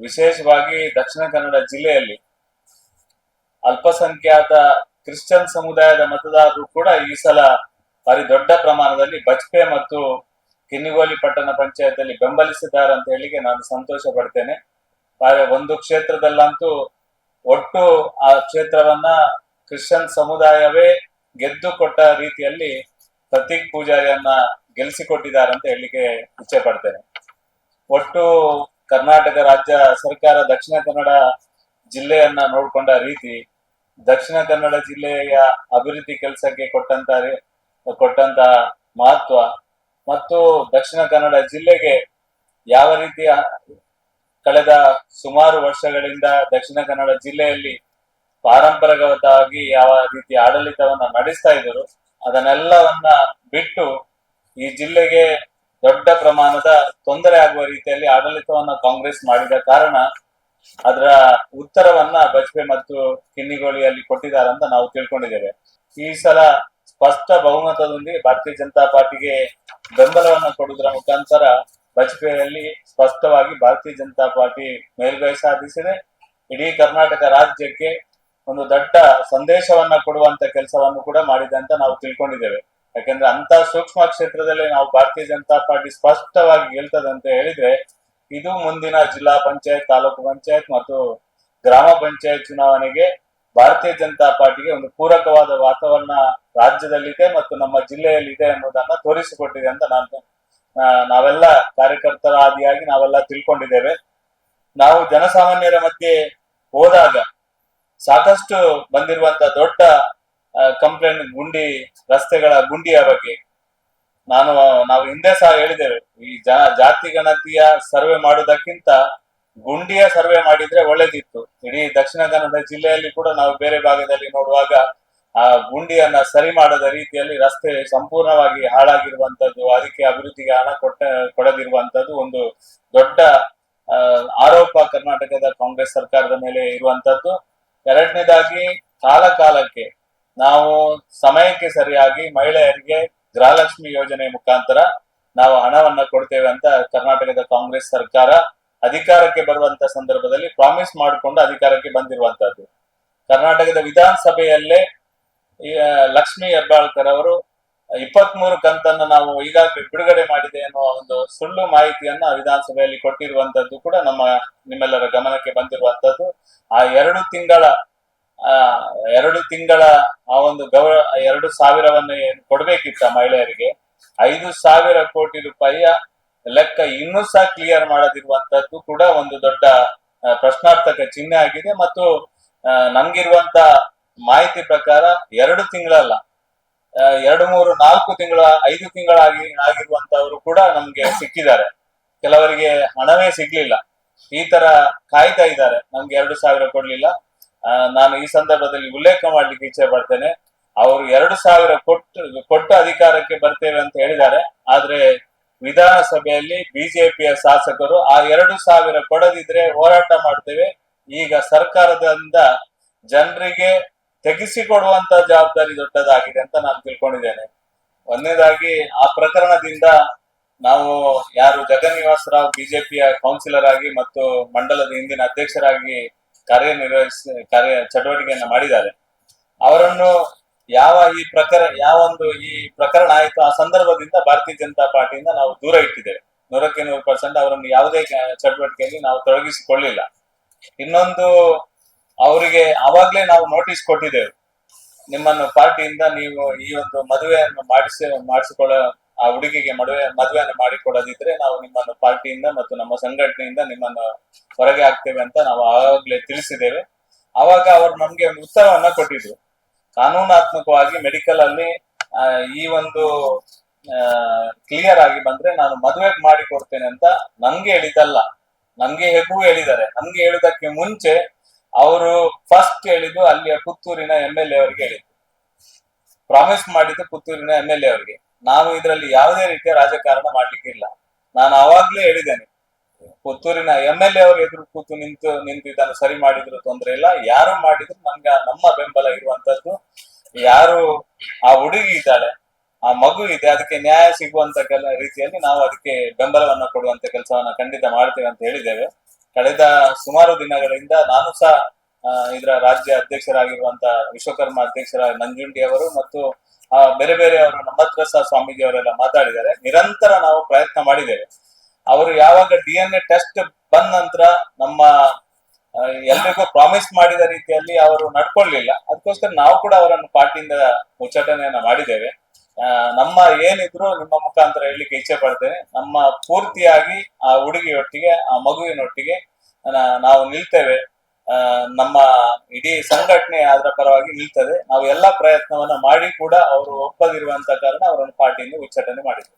ವಿಶೇಷವಾಗಿ ದಕ್ಷಿಣ ಕನ್ನಡ ಜಿಲ್ಲೆಯಲ್ಲಿ ಅಲ್ಪಸಂಖ್ಯಾತ ಕ್ರಿಶ್ಚಿಯನ್ ಸಮುದಾಯದ ಮತದಾರರು ಕೂಡ ಈ ಸಲ ಭಾರಿ ದೊಡ್ಡ ಪ್ರಮಾಣದಲ್ಲಿ ಬಜ್ಪೆ ಮತ್ತು ಕಿನ್ನಿಗೋಲಿ ಪಟ್ಟಣ ಪಂಚಾಯತ್ ಬೆಂಬಲಿಸಿದ್ದಾರೆ ಅಂತ ಹೇಳಿಕೆ ನಾನು ಸಂತೋಷ ಪಡ್ತೇನೆ. ಒಂದು ಕ್ಷೇತ್ರದಲ್ಲಂತೂ ಒಟ್ಟು ಆ ಕ್ಷೇತ್ರವನ್ನ ಕ್ರಿಶ್ಚಿಯನ್ ಸಮುದಾಯವೇ ಗೆದ್ದು ಕೊಟ್ಟ ರೀತಿಯಲ್ಲಿ ಪ್ರತೀಕ್ ಪೂಜಾರಿಯನ್ನ ಗೆಲ್ಲಿಸಿಕೊಟ್ಟಿದ್ದಾರೆ ಅಂತ ಹೇಳಿಕೆ ಇಚ್ಛೆ ಪಡ್ತೇನೆ. ಒಟ್ಟು ಕರ್ನಾಟಕ ರಾಜ್ಯ ಸರ್ಕಾರ ದಕ್ಷಿಣ ಕನ್ನಡ ಜಿಲ್ಲೆಯನ್ನ ನೋಡ್ಕೊಂಡ ರೀತಿ ದಕ್ಷಿಣ ಕನ್ನಡ ಜಿಲ್ಲೆಯ ಅಭಿವೃದ್ಧಿ ಕೆಲಸಕ್ಕೆ ಕೊಟ್ಟಂತ ಕೊಟ್ಟಂತ ಮಹತ್ವ ಮತ್ತು ದಕ್ಷಿಣ ಕನ್ನಡ ಜಿಲ್ಲೆಗೆ ಯಾವ ರೀತಿಯ ಕಳೆದ ಸುಮಾರು ವರ್ಷಗಳಿಂದ ದಕ್ಷಿಣ ಕನ್ನಡ ಜಿಲ್ಲೆಯಲ್ಲಿ ಪಾರಂಪರಿಕವಾಗಿ ಯಾವ ರೀತಿ ಆಡಳಿತವನ್ನ ನಡೆಸ್ತಾ ಇದ್ರು ಅದನ್ನೆಲ್ಲವನ್ನ ಬಿಟ್ಟು ಈ ಜಿಲ್ಲೆಗೆ ದೊಡ್ಡ ಪ್ರಮಾಣದ ತೊಂದರೆ ಆಗುವ ರೀತಿಯಲ್ಲಿ ಆಡಳಿತವನ್ನ ಕಾಂಗ್ರೆಸ್ ಮಾಡಿದ ಕಾರಣ ಅದರ ಉತ್ತರವನ್ನ ಬಜ್ಪೆ ಮತ್ತು ಕಿನ್ನಿಗೋಳಿಯಲ್ಲಿ ಕೊಟ್ಟಿದ್ದಾರೆ ಅಂತ ನಾವು ತಿಳ್ಕೊಂಡಿದ್ದೇವೆ. ಈ ಸಲ ಸ್ಪಷ್ಟ ಬಹುಮತದೊಂದಿಗೆ ಭಾರತೀಯ ಜನತಾ ಪಾರ್ಟಿಗೆ ಬೆಂಬಲವನ್ನು ಕೊಡುವುದರ ಮುಖಾಂತರ ಬಜ್ಪೆಯಲ್ಲಿ ಸ್ಪಷ್ಟವಾಗಿ ಭಾರತೀಯ ಜನತಾ ಪಾರ್ಟಿ ಮೇಲ್ಗೈ ಸಾಧಿಸಿದೆ. ಇಡೀ ಕರ್ನಾಟಕ ರಾಜ್ಯಕ್ಕೆ ಒಂದು ದೊಡ್ಡ ಸಂದೇಶವನ್ನ ಕೊಡುವಂತ ಕೆಲಸವನ್ನು ಕೂಡ ಮಾಡಿದೆ ಅಂತ ನಾವು ತಿಳ್ಕೊಂಡಿದ್ದೇವೆ. ಯಾಕಂದ್ರೆ ಅಂತ ಸೂಕ್ಷ್ಮ ಕ್ಷೇತ್ರದಲ್ಲಿ ನಾವು ಭಾರತೀಯ ಜನತಾ ಪಾರ್ಟಿ ಸ್ಪಷ್ಟವಾಗಿ ಗೆಲ್ತದಂತೆ ಹೇಳಿದ್ರೆ, ಇದು ಮುಂದಿನ ಜಿಲ್ಲಾ ಪಂಚಾಯತ್, ತಾಲೂಕು ಪಂಚಾಯತ್ ಮತ್ತು ಗ್ರಾಮ ಪಂಚಾಯತ್ ಚುನಾವಣೆಗೆ ಭಾರತೀಯ ಜನತಾ ಪಾರ್ಟಿಗೆ ಒಂದು ಪೂರಕವಾದ ವಾತಾವರಣ ರಾಜ್ಯದಲ್ಲಿದೆ ಮತ್ತು ನಮ್ಮ ಜಿಲ್ಲೆಯಲ್ಲಿದೆ ಅನ್ನೋದನ್ನ ತೋರಿಸಿಕೊಟ್ಟಿದೆ ಅಂತ ನಾನು ನಾವೆಲ್ಲ ಕಾರ್ಯಕರ್ತರಾದಿಯಾಗಿ ನಾವೆಲ್ಲ ತಿಳ್ಕೊಂಡಿದ್ದೇವೆ. ನಾವು ಜನಸಾಮಾನ್ಯರ ಮಧ್ಯೆ ಹೋದಾಗ ಸಾಕಷ್ಟು ಬಂದಿರುವಂತ ದೊಡ್ಡ ಕಂಪ್ಲೇಂಟ್ ಗುಂಡಿ, ರಸ್ತೆಗಳ ಗುಂಡಿಯ ಬಗ್ಗೆ. ನಾನು, ನಾವು ಹಿಂದೆ ಸಹ ಹೇಳಿದ್ದೇವೆ, ಈ ಜಾತಿ ಗಣತಿಯ ಸರ್ವೆ ಮಾಡುವುದಕ್ಕಿಂತ ಗುಂಡಿಯ ಸರ್ವೆ ಮಾಡಿದ್ರೆ ಒಳ್ಳೇದಿತ್ತು. ಇಡೀ ದಕ್ಷಿಣ ಕನ್ನಡ ಜಿಲ್ಲೆಯಲ್ಲಿ ಕೂಡ ನಾವು ಬೇರೆ ಭಾಗದಲ್ಲಿ ನೋಡುವಾಗ ಆ ಗುಂಡಿಯನ್ನ ಸರಿ ಮಾಡದ ರೀತಿಯಲ್ಲಿ ರಸ್ತೆ ಸಂಪೂರ್ಣವಾಗಿ ಹಾಳಾಗಿರುವಂತದ್ದು, ಅದಕ್ಕೆ ಅಭಿವೃದ್ಧಿಗೆ ಹಣ ಕೊಟ್ಟ, ಕೊಡದಿರುವಂತದ್ದು ಒಂದು ದೊಡ್ಡ ಆರೋಪ ಕರ್ನಾಟಕದ ಕಾಂಗ್ರೆಸ್ ಸರ್ಕಾರದ ಮೇಲೆ ಇರುವಂತದ್ದು. ಎರಡನೇದಾಗಿ ಕಾಲ ಕಾಲಕ್ಕೆ ನಾವು ಸಮಯಕ್ಕೆ ಸರಿಯಾಗಿ ಮಹಿಳೆಯರಿಗೆ ಗೃಹಲಕ್ಷ್ಮಿ ಯೋಜನೆ ಮುಖಾಂತರ ನಾವು ಹಣವನ್ನ ಕೊಡ್ತೇವೆ ಅಂತ ಕರ್ನಾಟಕದ ಕಾಂಗ್ರೆಸ್ ಸರ್ಕಾರ ಅಧಿಕಾರಕ್ಕೆ ಬರುವಂತ ಸಂದರ್ಭದಲ್ಲಿ ಪ್ರಾಮಿಸ್ ಮಾಡಿಕೊಂಡು ಅಧಿಕಾರಕ್ಕೆ ಬಂದಿರುವಂತದ್ದು ಕರ್ನಾಟಕದ ವಿಧಾನಸಭೆಯಲ್ಲೇ ಲಕ್ಷ್ಮಿ ಹೆಬ್ಬಾಳ್ಕರ್ ಅವರು ಇಪ್ಪತ್ಮೂರು ಕಂತನ್ನು ನಾವು ಈಗಾಗಲೇ ಬಿಡುಗಡೆ ಮಾಡಿದೆ ಅನ್ನುವ ಒಂದು ಸುಳ್ಳು ಮಾಹಿತಿಯನ್ನ ವಿಧಾನಸಭೆಯಲ್ಲಿ ಕೊಟ್ಟಿರುವಂತದ್ದು ಕೂಡ ನಮ್ಮ, ನಿಮ್ಮೆಲ್ಲರ ಗಮನಕ್ಕೆ ಬಂದಿರುವಂತದ್ದು. ಆ ಎರಡು ತಿಂಗಳ ಆ, ಎರಡು ತಿಂಗಳ ಆ ಒಂದು ಗೌರ, ಎರಡು ಸಾವಿರವನ್ನು ಏನು ಕೊಡ್ಬೇಕಿತ್ತ ಮಹಿಳೆಯರಿಗೆ? ಐದು ಸಾವಿರ ಕೋಟಿ ರೂಪಾಯಿಯ ಲೆಕ್ಕ ಇನ್ನೂ ಸಹ ಕ್ಲಿಯರ್ ಮಾಡದಿರುವಂತದ್ದು ಕೂಡ ಒಂದು ದೊಡ್ಡ ಪ್ರಶ್ನಾರ್ಥಕ ಚಿಹ್ನೆ ಆಗಿದೆ. ಮತ್ತು ನಮ್ಗಿರುವಂತ ಮಾಹಿತಿ ಪ್ರಕಾರ ಎರಡು ತಿಂಗಳಲ್ಲ ಎರಡು ಮೂರು ನಾಲ್ಕು ತಿಂಗಳ, ಐದು ತಿಂಗಳಾಗಿ ಆಗಿರುವಂತವರು ಕೂಡ ನಮ್ಗೆ ಸಿಕ್ಕಿದ್ದಾರೆ. ಕೆಲವರಿಗೆ ಹಣವೇ ಸಿಗ್ಲಿಲ್ಲ. ಈ ತರ ಕಾಯ್ತಾ ಇದ್ದಾರೆ. ನಮ್ಗೆ ಎರಡು ಸಾವಿರ ಕೊಡ್ಲಿಲ್ಲ. ನಾನು ಈ ಸಂದರ್ಭದಲ್ಲಿ ಉಲ್ಲೇಖ ಮಾಡ್ಲಿಕ್ಕೆ ಇಚ್ಛೆ ಪಡ್ತೇನೆ ಅವರು ಎರಡು ಸಾವಿರ ಕೊಟ್ಟು ಕೊಟ್ಟು ಅಧಿಕಾರಕ್ಕೆ ಬರ್ತೇವೆ ಅಂತ ಹೇಳಿದ್ದಾರೆ. ಆದ್ರೆ ವಿಧಾನಸಭೆಯಲ್ಲಿ ಬಿಜೆಪಿಯ ಶಾಸಕರು ಆ ಎರಡು ಸಾವಿರ ಕೊಡದಿದ್ರೆ ಹೋರಾಟ ಮಾಡ್ತೇವೆ. ಈಗ ಸರ್ಕಾರದಿಂದ ಜನರಿಗೆ ತೆಗೆಸಿಕೊಡುವಂತ ಜವಾಬ್ದಾರಿ ದೊಡ್ಡದಾಗಿದೆ ಅಂತ ನಾನು ತಿಳ್ಕೊಂಡಿದ್ದೇನೆ. ಒಂದನೇದಾಗಿ ಆ ಪ್ರಕರಣದಿಂದ ನಾವು ಯಾರು ಜಗನ್ನಿವಾಸ ರಾವ್ ಬಿಜೆಪಿಯ ಕೌನ್ಸಿಲರ್ ಆಗಿ ಮತ್ತು ಮಂಡಲದ ಹಿಂದಿನ ಅಧ್ಯಕ್ಷರಾಗಿ ಕಾರ್ಯನಿರ್ವಹಿಸ ಕಾರ್ಯ ಚಟುವಟಿಕೆಯನ್ನ ಮಾಡಿದ್ದಾರೆ. ಅವರನ್ನು ಯಾವ ಈ ಪ್ರಕರಣ ಯಾವ ಒಂದು ಈ ಪ್ರಕರಣ ಆಯಿತು, ಆ ಸಂದರ್ಭದಿಂದ ಭಾರತೀಯ ಜನತಾ ಪಾರ್ಟಿಯಿಂದ ನಾವು ದೂರ ಇಟ್ಟಿದ್ದೇವೆ. ನೂರಕ್ಕೆ ನೂರು ಪರ್ಸೆಂಟ್ ಅವರನ್ನು ಯಾವುದೇ ಚಟುವಟಿಕೆಯಲ್ಲಿ ನಾವು ತೊಡಗಿಸಿಕೊಳ್ಳಿಲ್ಲ. ಇನ್ನೊಂದು, ಅವರಿಗೆ ಅವಾಗ್ಲೇ ನಾವು ನೋಟಿಸ್ ಕೊಟ್ಟಿದ್ದೇವೆ. ನಿಮ್ಮನ್ನು ಪಾರ್ಟಿಯಿಂದ ನೀವು ಈ ಒಂದು ಮದುವೆಯನ್ನು ಮಾಡಿಸಿ, ಮಾಡಿಸಿಕೊಳ್ಳ ಆ ಹುಡುಗಿಗೆ ಮದುವೆ, ಮದುವೆಯನ್ನು ಮಾಡಿಕೊಡದಿದ್ರೆ ನಾವು ನಿಮ್ಮನ್ನು ಪಾರ್ಟಿಯಿಂದ ಮತ್ತು ನಮ್ಮ ಸಂಘಟನೆಯಿಂದ ನಿಮ್ಮನ್ನು ಹೊರಗೆ ಹಾಕ್ತೇವೆ ಅಂತ ನಾವು ಆವಾಗಲೇ ತಿಳಿಸಿದ್ದೇವೆ. ಅವಾಗ ಅವರು ನಮ್ಗೆ ಒಂದು ಉತ್ತರವನ್ನ ಕೊಟ್ಟಿದ್ರು. ಕಾನೂನಾತ್ಮಕವಾಗಿ ಮೆಡಿಕಲ್ ಅಲ್ಲಿ ಈ ಒಂದು ಕ್ಲಿಯರ್ ಆಗಿ ಬಂದ್ರೆ ನಾನು ಮದುವೆ ಮಾಡಿ ಕೊಡ್ತೇನೆ ಅಂತ ನಂಗೆ ಹೇಳಿದಲ್ಲ ನಮ್ಗೆ ಹೇಗೂ ಹೇಳಿದ್ದಾರೆ. ನಮ್ಗೆ ಹೇಳುದಕ್ಕೆ ಮುಂಚೆ ಅವರು ಫಸ್ಟ್ ಹೇಳಿದ್ದು ಅಲ್ಲಿಯ ಪುತ್ತೂರಿನ ಎಂ ಎಲ್ ಎ ಅವರಿಗೆ ಹೇಳಿದ್ರು. ಪ್ರಾಮಿಸ್ ಮಾಡಿದ್ದು ಪುತ್ತೂರಿನ ಎಂ ಎಲ್ ಎ ಅವರಿಗೆ. ನಾನು ಇದರಲ್ಲಿ ಯಾವುದೇ ರೀತಿಯ ರಾಜಕಾರಣ ಮಾಡ್ಲಿಕ್ಕಿಲ್ಲ. ನಾನು ಅವಾಗ್ಲೇ ಹೇಳಿದ್ದೇನೆ, ಪುತ್ತೂರಿನ ಎಂ ಎಲ್ ಎ ಅವರು ಎದುರು ಕೂತು ನಿಂತು ನಿಂತು ಇದನ್ನು ಸರಿ ಮಾಡಿದ್ರು ತೊಂದ್ರೆ ಇಲ್ಲ. ಯಾರು ಮಾಡಿದ್ರು ನಮ್ಗೆ ನಮ್ಮ ಬೆಂಬಲ ಇರುವಂತದ್ದು. ಯಾರು ಆ ಹುಡುಗಿ ಇದ್ದಾಳೆ, ಆ ಮಗು ಇದೆ, ಅದಕ್ಕೆ ನ್ಯಾಯ ಸಿಗುವಂತ ರೀತಿಯಲ್ಲಿ ನಾವು ಅದಕ್ಕೆ ಬೆಂಬಲವನ್ನು ಕೊಡುವಂತ ಕೆಲಸವನ್ನ ಖಂಡಿತ ಮಾಡ್ತೇವೆ ಅಂತ ಹೇಳಿದ್ದೇವೆ. ಕಳೆದ ಸುಮಾರು ದಿನಗಳಿಂದ ನಾನು ಸಹ ಇದರ ರಾಜ್ಯ ಅಧ್ಯಕ್ಷರಾಗಿರುವಂತ ವಿಶ್ವಕರ್ಮ ಅಧ್ಯಕ್ಷರ ನಂಜುಂಡಿ ಅವರು ಮತ್ತು ಬೇರೆ ಬೇರೆ ಅವರು ನಮ್ಮ ಸ್ವಾಮೀಜಿ ಅವರೆಲ್ಲ ಮಾತಾಡಿದ್ದಾರೆ. ನಿರಂತರ ನಾವು ಪ್ರಯತ್ನ ಮಾಡಿದ್ದೇವೆ. ಅವರು ಯಾವಾಗ ಡಿ ಎನ್ ಎ ಟೆಸ್ಟ್ ಬಂದ ನಂತರ ನಮ್ಮ ಆ, ಎಲ್ರಿಗೂ ಪ್ರಾಮಿಸ್ ಮಾಡಿದ ರೀತಿಯಲ್ಲಿ ಅವರು ನಡ್ಕೊಳ್ಳಿಲ್ಲ. ಅದಕ್ಕೋಸ್ಕರ ನಾವು ಕೂಡ ಅವರನ್ನು ಪಾರ್ಟಿಯಿಂದ ಉಚ್ಚಾಟನೆಯನ್ನ ಮಾಡಿದ್ದೇವೆ. ಆ, ನಮ್ಮ ಏನಿದ್ರು ನಿಮ್ಮ ಮುಖಾಂತರ ಹೇಳಲಿಕ್ಕೆ ಇಚ್ಛೆ ಪಡ್ತೇನೆ. ನಮ್ಮ ಪೂರ್ತಿಯಾಗಿ ಆ ಹುಡುಗಿಯೊಟ್ಟಿಗೆ ಆ ಮಗುವಿನೊಟ್ಟಿಗೆ ನಾವು ನಿಲ್ತೇವೆ. ಆ, ನಮ್ಮ ಇಡೀ ಸಂಘಟನೆ ಅದರ ಪರವಾಗಿ ನಿಲ್ತದೆ. ನಾವು ಎಲ್ಲಾ ಪ್ರಯತ್ನವನ್ನ ಮಾಡಿ ಕೂಡ ಅವರು ಒಪ್ಪದಿರುವಂತ ಕಾರಣ ಅವರನ್ನು ಪಾರ್ಟಿಯಿಂದ ಉಚ್ಚಾಟನೆ ಮಾಡಿದ್ದೇವೆ